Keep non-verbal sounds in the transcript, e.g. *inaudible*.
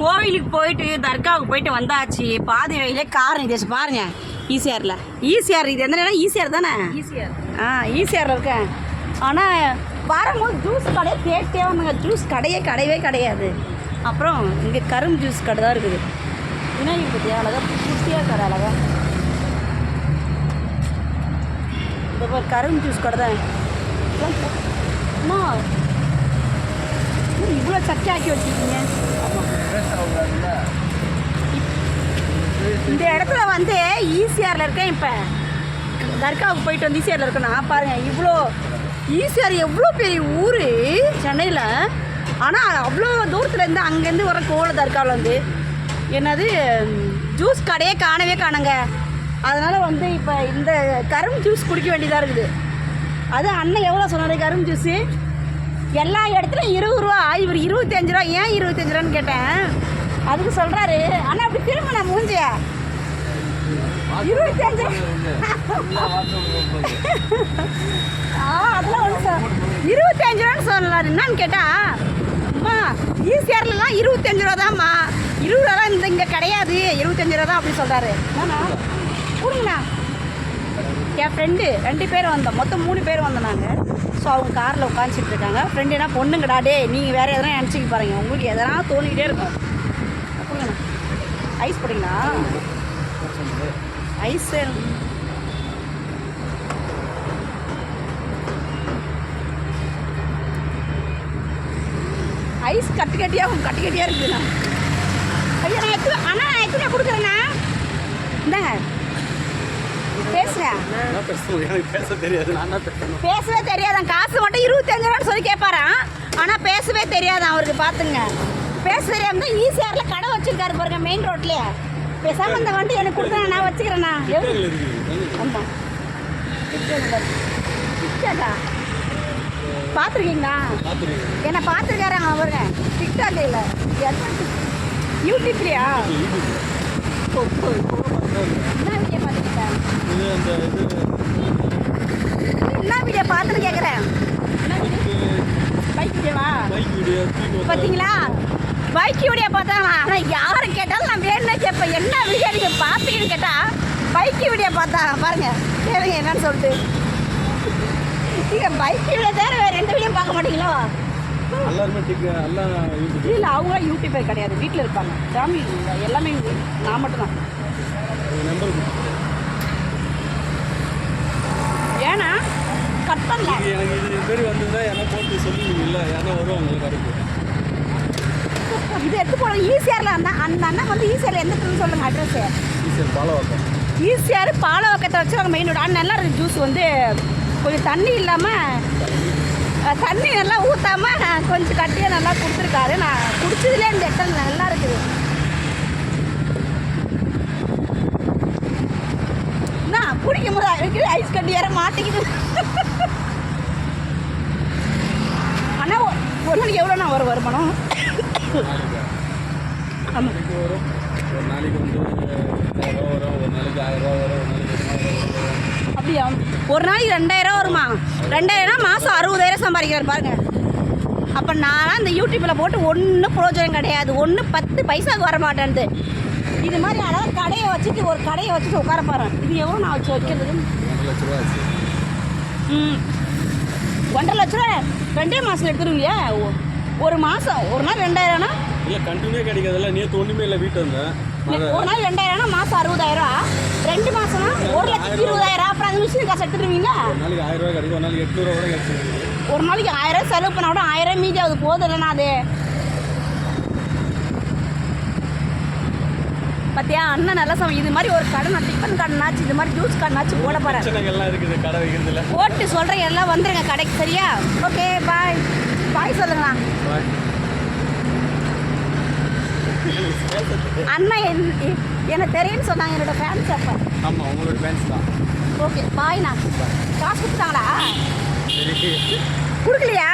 கோவிலுக்கு போயிட்டு தர்காவுக்கு போயிட்டு வந்தாச்சு. பாதி வழியிலே கார் நிதிச்சு பாருங்க ஈசிஆரில். ஈசிஆர் இது எந்த இடம் ஈசிஆர் தானே? ஈஸியாக ஆ ஈசிஆரில் இருக்கேன். ஆனால் வரும்போது ஜூஸ் கடையே கேட்டே வந்தாங்க. ஜூஸ் கடையே கிடையவே கிடையாது. அப்புறம் இங்கே கரும் ஜூஸ் கடை தான் இருக்குது. விநாயகர் பற்றியா அழகா குட்டியாக கடை அழகா. இந்த பாரு கரும் ஜூஸ் கடை தான். இவ்வளோ சக்கை ஆக்கி வச்சுருக்கீங்க. இந்த இடத்துல வந்து ஈசிஆரில் இருக்கேன் இப்போ. தர்காவுக்கு போயிட்டு வந்து ஈசிஆரில் இருக்கேன். நான் பாருங்கள் இவ்வளோ ஈசிஆர் எவ்வளோ பெரிய ஊர் சென்னையில். ஆனால் அவ்வளோ தூரத்தில் இருந்து அங்கேருந்து வர கோல தர்காவில் வந்து என்னது ஜூஸ் கடையே காணவே காணுங்க. அதனால் வந்து இப்போ இந்த கரும் ஜூஸ் குடிக்க வேண்டியதாக இருக்குது. அது அண்ணன் எவ்வளோ சொன்னார் கரும் ஜூஸு எல்லா இடத்துலையும் இருபது ரூபா. இவர் இருபத்தஞ்சு ரூபா. ஏன் இருபத்தஞ்சு ரூபான்னு கேட்டேன். அதுக்கு சொல்கிறாரு ஆனால் அப்படி திரும்ப நான் மூஞ்சியா. இருபத்தஞ்சு. ஆ அதெல்லாம் ஒன்று இருபத்தஞ்சு ரூபான்னு சொன்னார். என்னன்னு கேட்டா அம்மா ஈசிஆர்லாம் இருபத்தஞ்சு ரூபா தான்மா இருபது ரூபா இந்த இங்கே கிடையாது. இருபத்தஞ்சு ரூபா தான் அப்படி சொல்கிறாரு கொடுங்கண்ணா. என் ஃப்ரெண்டு ரெண்டு பேர் வந்தோம். மொத்தம் மூணு பேர் வந்தோம் நாங்கள் ஸோ அவங்க காரில் உட்காந்துச்சிட்டு இருக்காங்க. ஃப்ரெண்டு என்ன பொண்ணுங்கடா டே நீங்கள் வேறு எதனா நினச்சிக்க பாருங்க உங்களுக்கு எதனா தோணிக்கிட்டே இருக்கும். கொடுங்கண்ணா ஐஸ் போட்டிங்களா ஐஸ் ஐஸ் கட்டி கட்டியாக கட்டு கட்டியாக இருக்குதுண்ணா ஐயா நான் எத்தனை அண்ணா நான் எத்தனை கொடுக்குறேண்ணா இந்தாங்க பேசுகிறேன் என்ன பேசணும் எனக்கு பேச தெரியாது நான் என்ன பேசணும் பேசவே தெரியாதான். காசு மட்டும் இருபத்தஞ்சு ரூபான்னு சொல்லி கேட்பாராம் ஆனால் பேசவே தெரியாதான். அவருக்கு பார்த்துங்க பேச தெரியாம தான் ஈஸியாரில் கடை வச்சிருக்காரு பாருங்க மெயின் ரோட்லேயே பேசாமல் இந்த வண்டி எனக்கு கொடுத்தா நான் வச்சுக்கிறேண்ணா ஆமாம் டிக்டாக்கா பார்த்துருக்கீங்களா பார்த்துருக்கீங்க என்ன பார்த்துருக்காரு அவருங்க டிக்டாக் இல்லை. யூடியூப்லையா என்ன வீடியோ பார்த்துருக்கேன் இது அந்த இது என்ன வீடியோ பார்த்துன்னு கேட்குறேன் பைக் வீடியோவா பைக் வீடியோ பார்த்தீங்களா பைக் வீடியோ பார்த்தா ஆனால் யாரை கேட்டாலும் நான் வேணும்னு கேட்பேன். என்ன வீடியோ நீங்கள் பார்ப்பீங்கன்னு கேட்டால் பைக் வீடியோ பார்த்தா பாருங்க கேளுங்க என்னன்னு சொல்லிட்டு. நீங்கள் பைக் வீடியோ தவிர வேறு எந்த வீடியோ பார்க்க மாட்டீங்களோ? எல்லாருமே எல்லாம் இல்லை அவங்களாம் யூடியூபர் கிடையாது. வீட்டில் இருப்பாங்க. ஃபேமிலி எல்லாமே நான் மட்டும்தான். நம்பர் ஏன்னா கட் பண்ணல எனக்கு இது மாரி வந்ததுன்னா யாரா போட்டு சொல்லுவீங்கல்ல யாரா வருவாங்க கடைக்கு. இது எடுத்து போட ஈஸியாரில் அந்த அந்த அண்ணன் வந்து ஈஸியாரில் எந்த இடத்துலன்னு சொல்லுங்கள் அட்ரஸு ஈஸியாக பாலவாக்கம். ஈஸியார் பாலவக்கத்தை வச்சு மெயின் ரோடு ஆனால் நல்லா இருக்குது ஜூஸ் வந்து கொஞ்சம் தண்ணி இல்லாமல் தண்ணி நல்லா ஊற்றாம கொஞ்சம் கட்டியாக நல்லா கொடுத்துருக்காரு. நான் குடிச்சதுலேயே இந்த இடத்துல நல்லா இருக்குது. நான் குடிக்கும் போது இருக்குது ஐஸ் கட்டி வேற மாட்டிக்குது. ஆனால் ஒரு நாளைக்கு எவ்வளோண்ணா வரும் வருமானம் ஆமாம் வரும் ஒரு நாளைக்கு வந்து ரெண்டாயிரம் ரூபா வரும் ஒரு நாளைக்கு ஆயிரம் ரூபா வரும் ஒரு நாளைக்கு அப்படியா? ஒரு நாளைக்கு ரெண்டாயிரம் வருமா? ரெண்டாயிரம் மாதம் அறுபதாயிரம் சம்பாதிக்கிறார் பாருங்க. அப்போ நான்லாம் இந்த யூடியூப்பில் போட்டு ஒன்றும் பிரயோஜனம் கிடையாது. ஒன்று பத்து பைசாவுக்கு வர மாட்டேன்து இது மாதிரி அழகாக கடையை வச்சுட்டு ஒரு கடையை வச்சுட்டு உட்கார போகிறேன் இது எவ்வளோ நான் வச்சு வைக்கிறது? ம். ஒன்றரை லட்ச ரூபா ரெண்டே மாதத்தில் எடுத்துருவீங்க ஒரு மாதம் ஒரு நாள் ரெண்டாயிரம்னா? இல்லை கண்டினியூ கிடைக்காதுல்ல. நேற்று ஒன்றுமே இல்லை வீட்டு வந்தேன். ஒரு நாள் ரெண்டாயிரம்னா மாதம் அறுபதாயிரம் ரெண்டு மாதம்னா ஒரு லட்சத்தி இருபதாயிரம் அப்புறம் அந்த மிஷின் காசு எடுத்துருவீங்க ஒரு நாளைக்கு ஆயிரம் ரூபாய் கிடைக்கும். ஒரு நாளைக்கு எட்நூறுவா கூட கிடைச்சிருக்கு ஒரு நாளைக்கு ஆயிரம் செலவு பண்ண கூட ஆயிரம் மீதி ஆகுது. போதும் இல்லைண்ணா அது. பார்த்தியா அண்ணன் நல்லா சம இது மாதிரி ஒரு கடை நான் டிஃபன் கடைனாச்சு இது மாதிரி ஜூஸ் கடைனாச்சு போட போகிறேன் போட்டு சொல்கிறேன் எல்லாம் வந்துருங்க கடைக்கு சரியா? ஓகே பாய் பாய் சொல்லுங்களா *laughs* எ- எனக்கு தெரியும்னு சொன்னாங்க என்னோட ஃபேன்ஸ் அப்போ. ஆமாம் உங்களோட ஃபேன்ஸ் தான். ஓகே பாய்ண்ணா காசு கொடுத்தாங்களா கொடுக்கலையா?